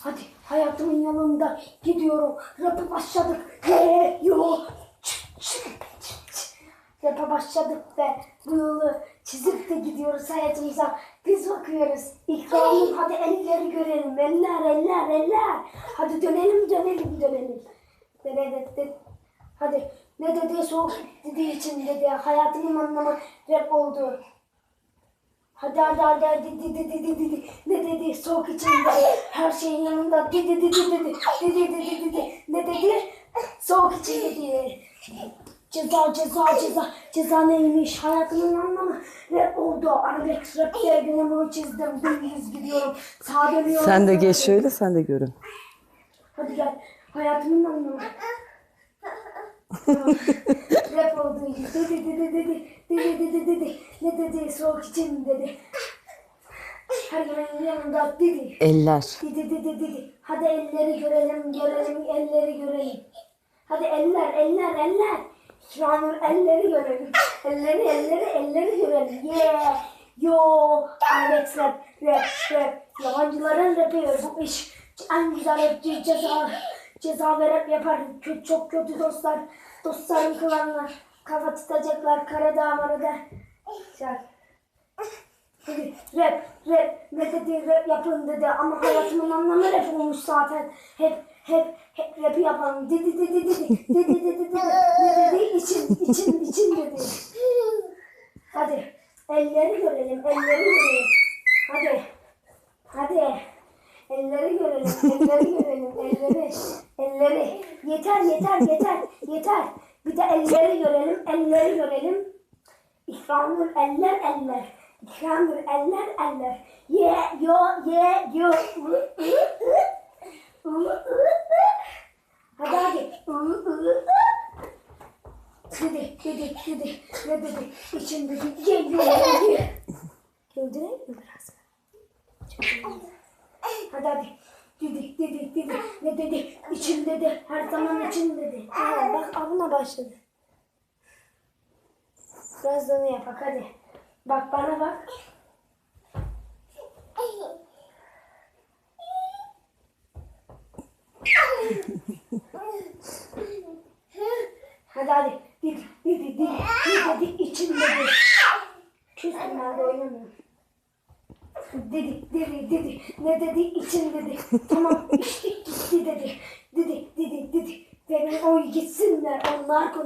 Hadi hayatımın yolunda gidiyorum. Rap'a başladık. He yo. Rap'a başladık ve bu yolu çizip de gidiyoruz hayatımıza. Biz bakıyoruz. İkramım hadi elleri görelim. Eller eller eller. Hadi dönelim dönelim dönelim. Dönelim. Hadi ne dedi soğuk dediği için dedi. Hayatımın anlamı rap oldu. Hadi hadi hadi hadi dedi dedi dedi dedi ne dedi soğuk içinde her şeyin yanında dedi dedi dedi dedi dedi dedi dedi ne dedi soğuk içinde dedi ceza ceza ceza ceza neymiş hayatımın anlamı rap oldu arabesk rap diye günümü çizdim dümdüz gidiyorum sağa dönüyorum Sen de geç şöyle sen de görün. hadi gel hayatımın anlamı rap oldu dedi dedi dedi dedi dedi dedi ne dedi soğuk için dedi her yanında dedi Eller. Dedi dedi dedi. Hadi elleri görelim, görelim, elleri görelim. Hadi eller, eller, eller. Şuanur elleri görelim. Elleri, elleri, elleri görelim. Yeah. Yo. Alex rap, rap, rap. Yabancıların rapi bu iş. En güzel rapçi ceza. Ceza ve rap yapar. Kötü, çok kötü dostlar. Dostlarım kılanlar. Kafa tutacaklar. Güzel. Dedi, rap, rap, ne dedi, rap yapın dedi ama hayatımın anlamı rap olmuş zaten. Hep, hep, hep rapi yapalım. Dedi, dedi, dedi, dedi, dedi, dedi, dedi, ne dedi, için, için, için dedi. Hadi, elleri görelim, elleri görelim. Hadi, hadi. Elleri görelim, elleri görelim, elleri, elleri. Yeter, yeter, yeter, yeter. Bir de elleri görelim, elleri görelim. İkramur eller eller. İkramur eller eller. Ye yo ye yo. Hadi hadi. Dedi dedi dedi ne dedi için dedi ye yo ye. Güldüreyim mi biraz? Hadi hadi. Dedi dedi dedi ne dedi için dedi her zaman için dedi. Aa, bak abuna başladı. Biraz da onu yapak hadi. Bak bana bak. Hadi hadi. Dedi dedi dedi. Ne dedi için dedi. Küstüm ben de oynamıyorum. Dedi dedi dedi. Ne dedi için dedi. Tamam içtik gitti dedi. Dedi dedi dedi. Benim oy gitsinler onlar.